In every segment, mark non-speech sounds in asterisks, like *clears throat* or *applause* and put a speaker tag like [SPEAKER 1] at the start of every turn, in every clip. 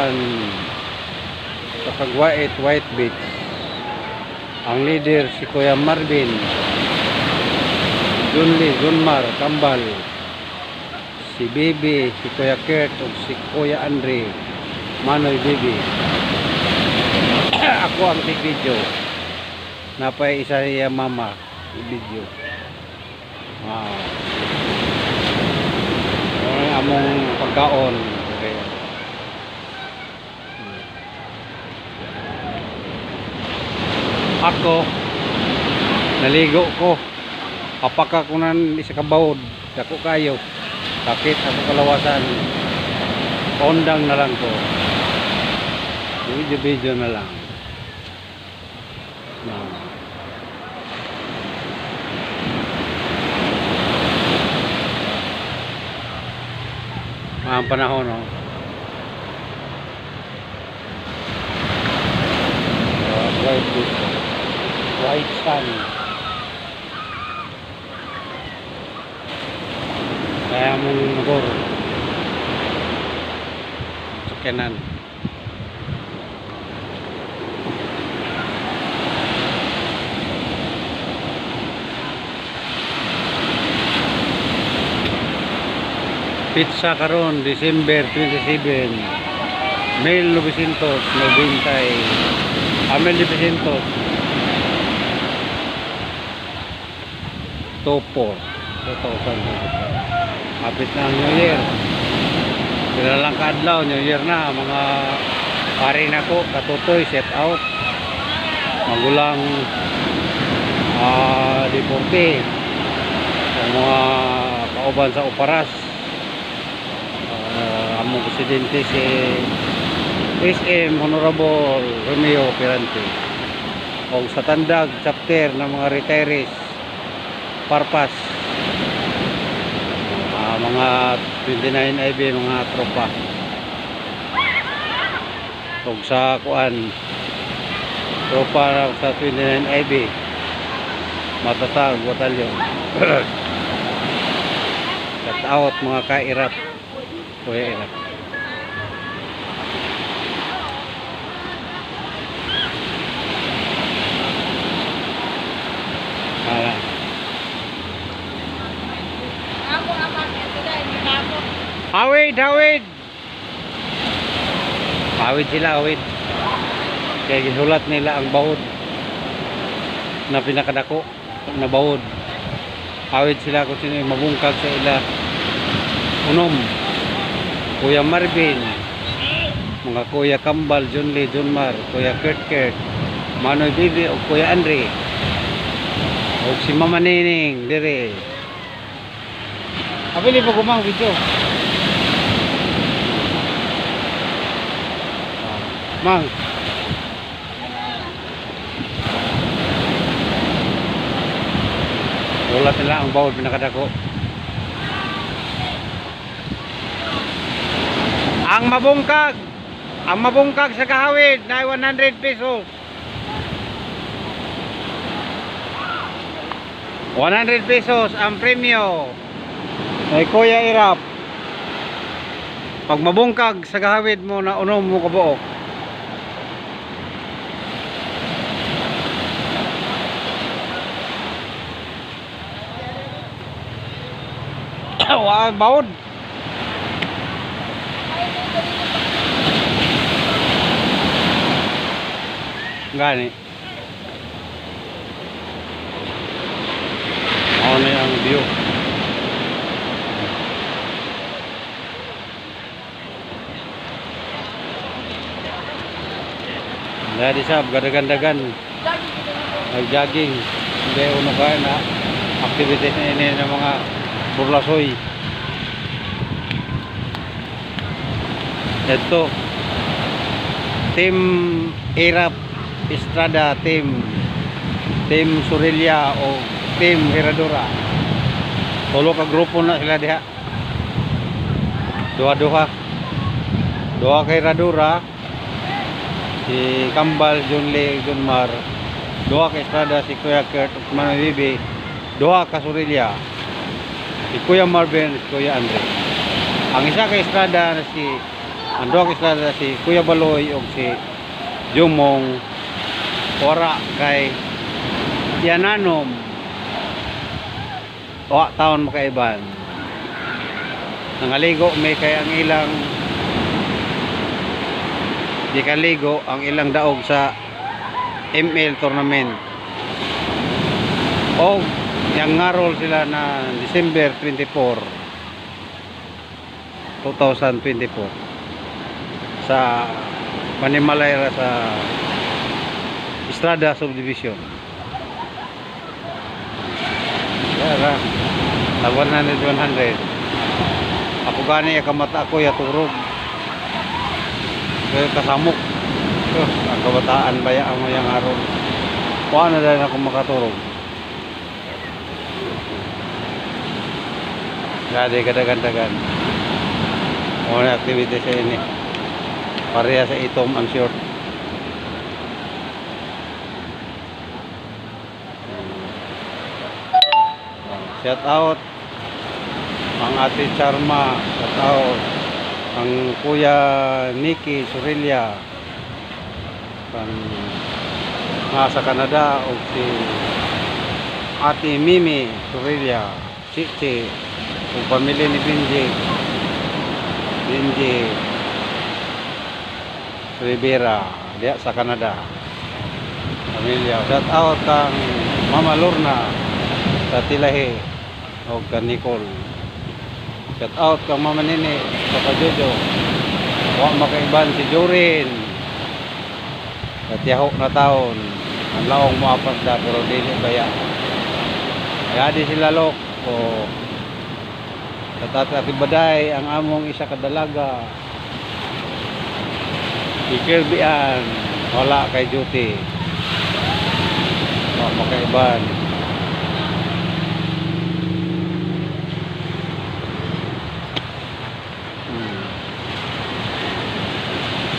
[SPEAKER 1] kalawasan sa Pagwait White Beach. Ang leader si Kuya Marvin, Junli, Junmar, Kambal, si Bibi, si Kuya Kurt, ug si Kuya Andre, Manoy Bibi. *coughs* Ako ang video. Napay isa niya mama video. Wow. Ang among pagkaon. Ako naligo ko. Apaka ko nan isa ka bawod. Dako kayo. Sakit ako kalawasan. Ondang na lang ko. Video-video na lang. Yan. Ang panahon, no? Uh, white, dito. White sun. Kaya mong motor. Sakyanan. Pizza karon December 27. Mel 990 Amel 900 Topor 2,000 Kapit na ang New Year. Sila lang New Year na mga pare na ko katutoy set out. Magulang ah deporte ang mga kauban sa Uparas. Uh, among presidente si SM Honorable Romeo Pirante o sa tandag chapter ng mga retirees Parpas. Ah, mga 29 IB mga tropa. O sa kuan tropa sa 29 IB matatag batalyon. *coughs* Shout out mga kairap. Kuya irap Hala.
[SPEAKER 2] Ako apat ito dahil ako.
[SPEAKER 1] Hawid. Hawid sila, hawid. Kaya gisulat nila ang bahod na pinakadako na bahod. Hawid sila kung sino mabungkag sa ila. Unom. Kuya Marvin. Mga Kuya Kambal, John Lee, John Mar, Kuya Kurt Kurt, Manoy Bibi, o Kuya Andre. O si Mama Nining, dire. Abili pa gumang video. Mang. Ulat nila ang bawal pinakadako. Ang mabungkag, ang mabungkag sa kahawid na 100 pesos. 100 pesos ang premyo. Ay Kuya Irap. Pag mabungkag sa kahawid mo na unom mo kabuok. Wa baud. Gani. Ano yung view? Dahil sa gadagan-dagan nag-jogging hindi uno ka na activities na ini ng mga burlasoy ito team Irap Estrada team team Surilia o team Herradura. Tulo ka grupo na sila diha duha-duha duha kay Herradura. Si Kambal Junle Junmar duha ka Estrada si Kuya Kurt Bibi duha ka Surilia si Kuya Marvin si Kuya Andre. Ang isa ka Estrada na si ka estrada si Kuya Baloy ug si Jumong wara kay Yananom wa taon makaiban. Nangaligo may kay ang ilang di kaligo ang ilang daog sa ML tournament. O yang ngarol sila na December 24 2024 sa Manimalaya sa Estrada Subdivision. Yara Tag 100 100 Ako gani kamata ako ya turog. Kaya kasamok. Diyos, ang kabataan baya ang mayang araw? Na dahil ako makaturog Gadi kadagan-dagan Mga activity sa ini. Pareha sa itom ang short Shout out ang ate Charma, shout out ang kuya Nikki Surilya ang nasa Canada o si ate Mimi Surilya Chichi o pamilya ni Benji Benji Rivera diya sa Canada. Pamilya shout out kang Mama Lorna sa Tilahi o kang Nicole. Shout out kang Mama Nini sa Kajojo wa makaiban si Jorin at yaho na taon. Ang laong mo apat da pero dili kaya. Kaya di sila lok o Tatati baday ang among isa kadalaga Ikirbian wala kay duty wa makaiban Hmm.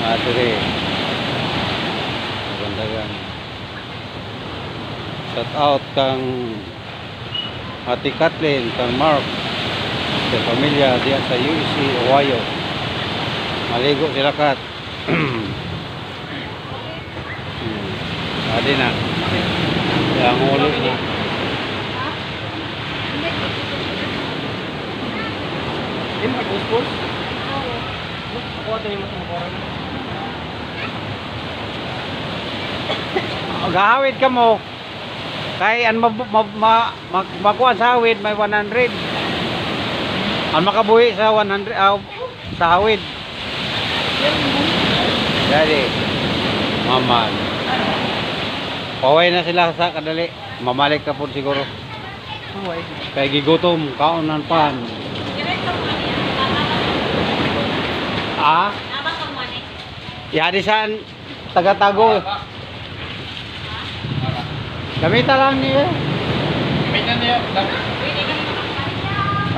[SPEAKER 1] Nga dire. Magandagan. Shout out kang Ate Kathleen, kang Mark, sa pamilya diya sa UC Ohio. Maligo sila kat. *clears throat* Adi na. Yang ulo na.
[SPEAKER 2] Hindi
[SPEAKER 3] mo nag-post?
[SPEAKER 2] Oo.
[SPEAKER 3] Ako ito yung matungkoran.
[SPEAKER 1] Gahawid ka mo. Kay an ma, ma, ma, mag, sa hawid may 100. Ang makabuhi sa 100 ah, sa hawid. Jadi maman. Paway na sila sa kadali. Mamalik ka po siguro.
[SPEAKER 3] Huwag.
[SPEAKER 1] Kay gigutom, kaunan pan. Ah, yadi saan taga-tago. Gamita lang niya.
[SPEAKER 3] Gamitan niya.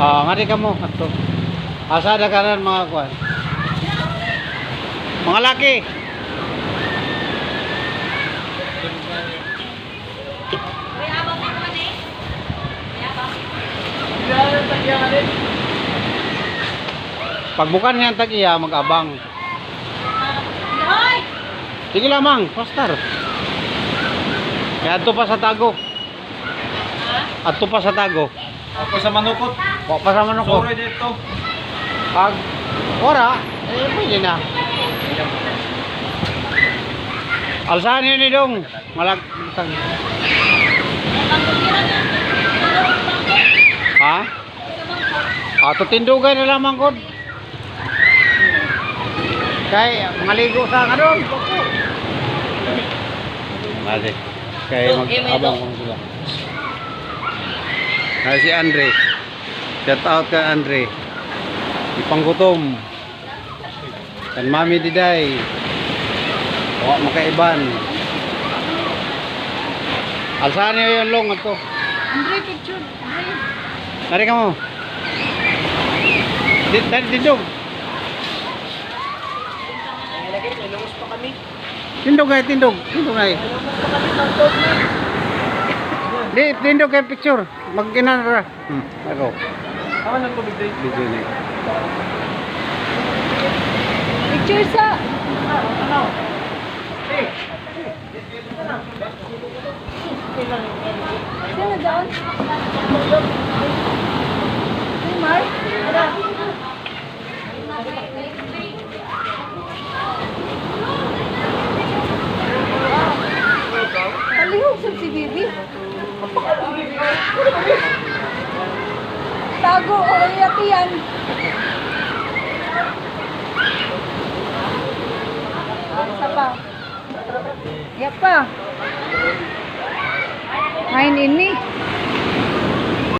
[SPEAKER 1] Ah, ngari ka mo ato. Asa da kanan mga kuan. Mga laki.
[SPEAKER 2] Na.
[SPEAKER 1] Pagbukan niya ang tag-iya, mag-abang. Sige lamang, faster. Kaya ato pa sa tago. Ato pa sa tago.
[SPEAKER 3] Ako sa manukot.
[SPEAKER 1] Wa pa sa manok ko.
[SPEAKER 3] Sorry dito.
[SPEAKER 1] Pag ora, eh pwede na. Alsahan niyo ni Dong. Malag... Ha? Ato tindugan na lamang kod. Kay maligo sa kanon. Mali. Kay mag-abang ko sila. Ay si Andre. Shout out ka Andre. Ipanggutom. Kan Mami Diday. Wa makaiban. Alsahan niyo yung long ato.
[SPEAKER 2] Andre, picture.
[SPEAKER 1] Nari ka mo. Di- Dari tindog.
[SPEAKER 3] Nilagay, nilungos pa kami.
[SPEAKER 1] Tindog ay tindog. Tindog ay. Di tindog kay picture. Magkinan ra. Hmm. Ako.
[SPEAKER 3] Tama ng tubig din.
[SPEAKER 1] Video ni.
[SPEAKER 4] picture sa... Sino doon? Si Mark? Kalihog sa si Bibi. Tago o yati yan. Isa pa. Iya pa. Main ini.